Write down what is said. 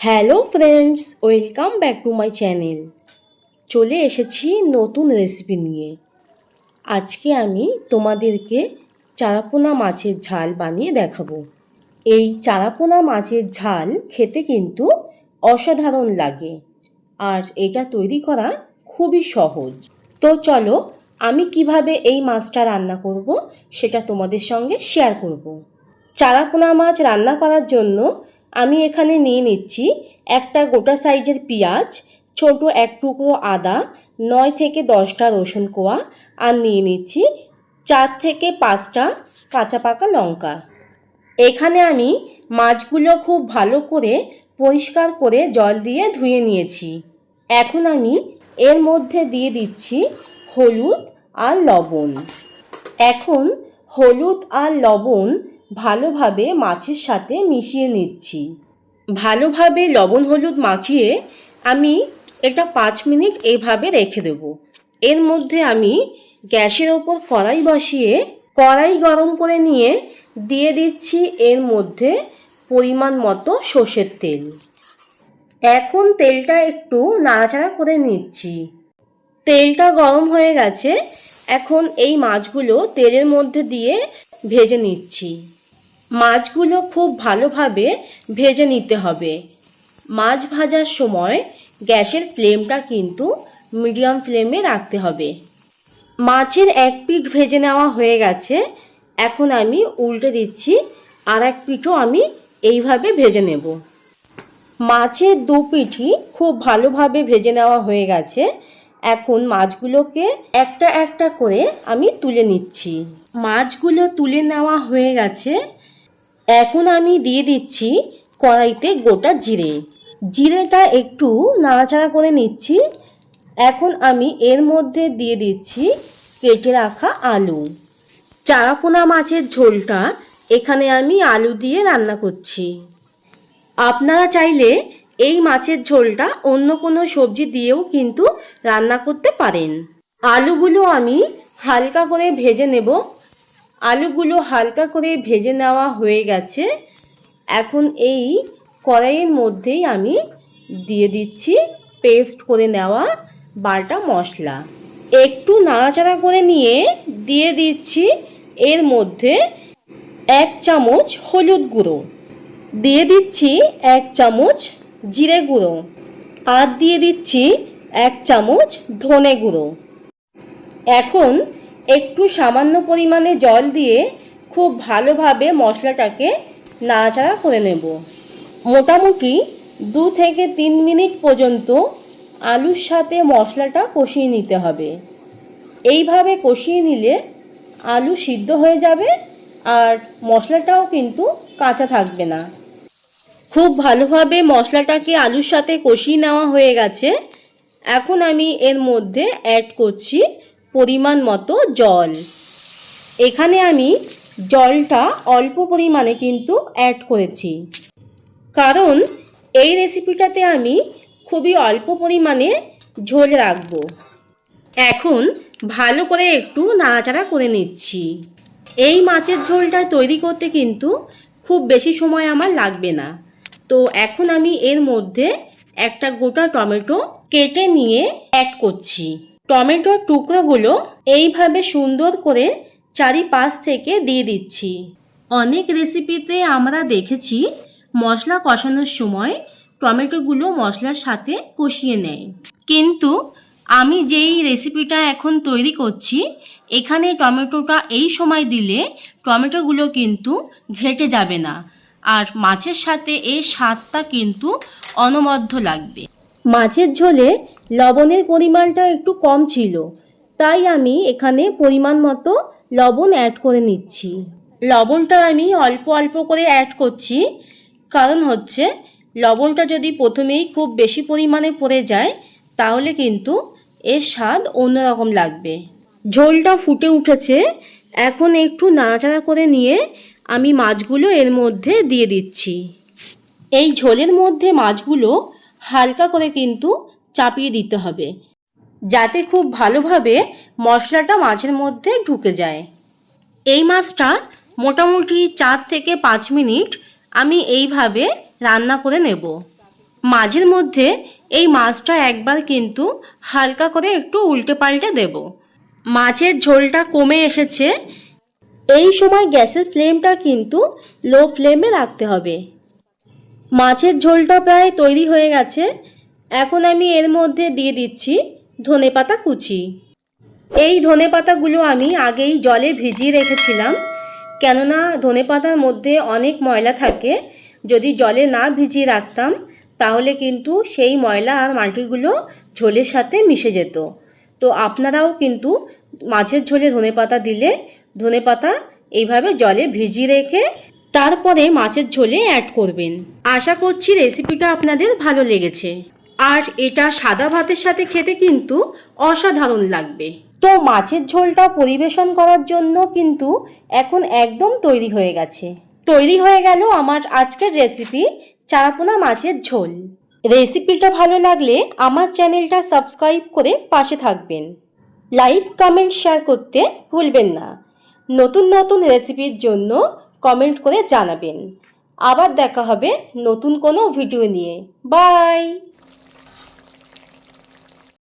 Hello friends welcome back to my channel চলে এসেছি নতুন রেসিপি নিয়ে। আজকে আমি তোমাদেরকে চারাপোনা মাছের ঝাল বানিয়ে দেখাবো। এই চারাপোনা মাছের ঝাল খেতে কিন্তু অসাধারণ লাগে আর এটা তৈরি করা খুবই সহজ। তো চলো, আমি কীভাবে এই মাছটা রান্না করব সেটা তোমাদের সঙ্গে শেয়ার করব। চারাপোনা মাছ রান্না করার জন্য আমি এখানে নিয়ে নিচ্ছি একটা গোটা সাইজের পেঁয়াজ, ছোট এক টুকরো আদা, নয় থেকে দশটা রসুন কোয়া আর নিয়ে নিচ্ছি চার থেকে পাঁচটা কাঁচা পাকা লঙ্কা। এখানে আমি মাছগুলো খুব ভালো করে পরিষ্কার করে জল দিয়ে ধুয়ে নিয়েছি। এখন আমি এর মধ্যে দিয়ে দিচ্ছি হলুদ আর লবণ। এখন হলুদ আর লবণ ভালোভাবে মাছের সাথে মিশিয়ে নিচ্ছি। ভালোভাবে লবণ হলুদ মাখিয়ে আমি এটা পাঁচ মিনিট এইভাবে রেখে দেব। এর মধ্যে আমি গ্যাসের ওপর কড়াই বসিয়ে কড়াই গরম করে নিয়ে দিয়ে দিচ্ছি এর মধ্যে পরিমাণ মতো সর্ষের তেল। এখন তেলটা একটু নাড়াচাড়া করে নিচ্ছি। তেলটা গরম হয়ে গেছে, এখন এই মাছগুলো তেলের মধ্যে দিয়ে ভেজে নিচ্ছি। মাছগুলো খুব ভালোভাবে ভেজে নিতে হবে। মাছ ভাজার সময় গ্যাসের ফ্লেমটা কিন্তু মিডিয়াম ফ্লেমে রাখতে হবে। মাছের এক পিঠ ভেজে নেওয়া হয়ে গেছে। এখন আমি উল্টে দিচ্ছি, আর এক পিঠও আমি এইভাবে ভেজে নেব। মাছের দু পিঠি খুব ভালোভাবে ভেজে নেওয়া হয়ে গেছে। এখন মাছগুলোকে একটা একটা করে আমি তুলে নিচ্ছি। মাছগুলো তুলে নেওয়া হয়ে গেছে। এখন আমি দিয়ে দিচ্ছি কড়াইতে গোটা জিরে। জিরেটা একটু নাড়াচাড়া করে নিচ্ছি। এখন আমি এর মধ্যে দিয়ে দিচ্ছি কেটে রাখা আলু। চারাপোনা মাছের ঝোলটা এখানে আমি আলু দিয়ে রান্না করছি। আপনারা চাইলে এই মাছের ঝোলটা অন্য কোনো সবজি দিয়েও কিন্তু রান্না করতে পারেন। আলুগুলো আমি হালকা করে ভেজে নেব। আলুগুলো হালকা করে ভেজে নেওয়া হয়ে গেছে। এখন এই কড়াইয়ের মধ্যেই আমি দিয়ে দিচ্ছি পেস্ট করে নেওয়া বাটা মশলা। একটু নাড়াচাড়া করে নিয়ে দিয়ে দিচ্ছি এর মধ্যে এক চামচ হলুদ গুঁড়ো। দিয়ে দিচ্ছি এক চামচ জিরে গুঁড়ো। আর দিয়ে দিচ্ছি এক চামচ ধনে গুঁড়ো। এখন একটু সামান্য পরিমাণে জল দিয়ে খুব ভালোভাবে মশলাটাকে নাড়াচাড়া করে নেব। মোটামুটি দু থেকে তিন মিনিট পর্যন্ত আলুর সাথে মশলাটা কষিয়ে নিতে হবে। এইভাবে কষিয়ে নিলে আলু সিদ্ধ হয়ে যাবে আর মশলাটাও কিন্তু কাঁচা থাকবে না। খুব ভালোভাবে মশলাটাকে আলুর সাথে কষিয়ে নেওয়া হয়ে গেছে। এখন আমি এর মধ্যে অ্যাড করছি পরিমাণ মতো জল। এখানে আমি জলটা অল্প পরিমাণে কিন্তু অ্যাড করেছি। কারণ এই রেসিপিটাতে আমি খুবই অল্প পরিমাণে ঝোল রাখব। এখন ভালো করে একটু নাড়াচাড়া করে নিচ্ছি। এই মাছের ঝোলটা তৈরি করতে কিন্তু খুব বেশি সময় আমার লাগবে না। তো এখন আমি এর মধ্যে একটা গোটা টমেটো কেটে নিয়ে অ্যাড করছি। টমেটোর টুকরোগুলো এইভাবে সুন্দর করে চারিপাশ থেকে দিয়ে দিচ্ছি। অনেক রেসিপিতে আমরা দেখেছি, মশলা কষানোর সময় টমেটোগুলো মশলার সাথে কষিয়ে নেয়। কিন্তু আমি যেই রেসিপিটা এখন তৈরি করছি, এখানে টমেটোটা এই সময় দিলে টমেটোগুলো কিন্তু ঘেটে যাবে না। আর মাছের সাথে এর স্বাদটা কিন্তু অনবদ্য লাগবে। মাছের ঝোলে লবণের পরিমাণটা একটু কম ছিল। তাই আমি এখানে পরিমাণ মতো লবণ অ্যাড করে নিচ্ছি। লবণটা আমি অল্প অল্প করে অ্যাড করছি। কারণ হচ্ছে, লবণটা যদি প্রথমেই খুব বেশি পরিমাণে পড়ে যায়, তাহলে কিন্তু এর স্বাদ অন্যরকম লাগবে। ঝোলটা ফুটে উঠেছে। এখন একটু নাড়াচাড়া করে নিয়ে আমি মাছগুলো এর মধ্যে দিয়ে দিচ্ছি। এই ঝোলের মধ্যে মাছগুলো হালকা করে কিন্তু চাপিয়ে দিতে হবে, যাতে খুব ভালোভাবে মশলাটা মাছের মধ্যে ঢুকে যায়। এই মাছটা মোটামুটি চার থেকে পাঁচ মিনিট আমি এইভাবে রান্না করে নেব। মাঝের মধ্যে এই মাছটা একবার কিন্তু হালকা করে একটু উল্টে পাল্টে দেব। মাছের ঝোলটা কমে এসেছে। এই সময় গ্যাসের ফ্লেমটা কিন্তু লো ফ্লেমে রাখতে হবে। মাছের ঝোলটা প্রায় তৈরি হয়ে গেছে। এখন আমি এর মধ্যে দিয়ে দিচ্ছি ধনেপাতা কুচি। এই ধনেপাতাগুলো আমি আগেই জলে ভিজিয়ে রেখেছিলাম, কেননা ধনেপাতার মধ্যে অনেক ময়লা থাকে। যদি জলে না ভিজিয়ে রাখতাম, তাহলে কিন্তু সেই ময়লা আর মাটিগুলো ঝোলের সাথে মিশে যেত। তো আপনারাও কিন্তু মাছের ঝোলে ধনেপাতা দিলে ধনেপাতা এইভাবে জলে ভিজিয়ে রেখে তারপরে মাছের ঝোলে অ্যাড করবেন। আশা করছি রেসিপিটা আপনাদের ভালো লেগেছে। আর এটা সাদা ভাতের সাথে খেতে কিন্তু অসাধারণ লাগবে। তো মাছের ঝোলটা পরিবেশন করার জন্য কিন্তু এখন একদম তৈরি হয়ে গেছে। তৈরি হয়ে গেল আমার আজকের রেসিপি চারাপোনা মাছের ঝোল। রেসিপিটা ভালো লাগলে আমার চ্যানেলটা সাবস্ক্রাইব করে পাশে থাকবেন। লাইক কমেন্ট শেয়ার করতে ভুলবেন না। নতুন নতুন রেসিপির জন্য কমেন্ট করে জানাবেন। আবার দেখা হবে নতুন কোনো ভিডিও নিয়ে। বাই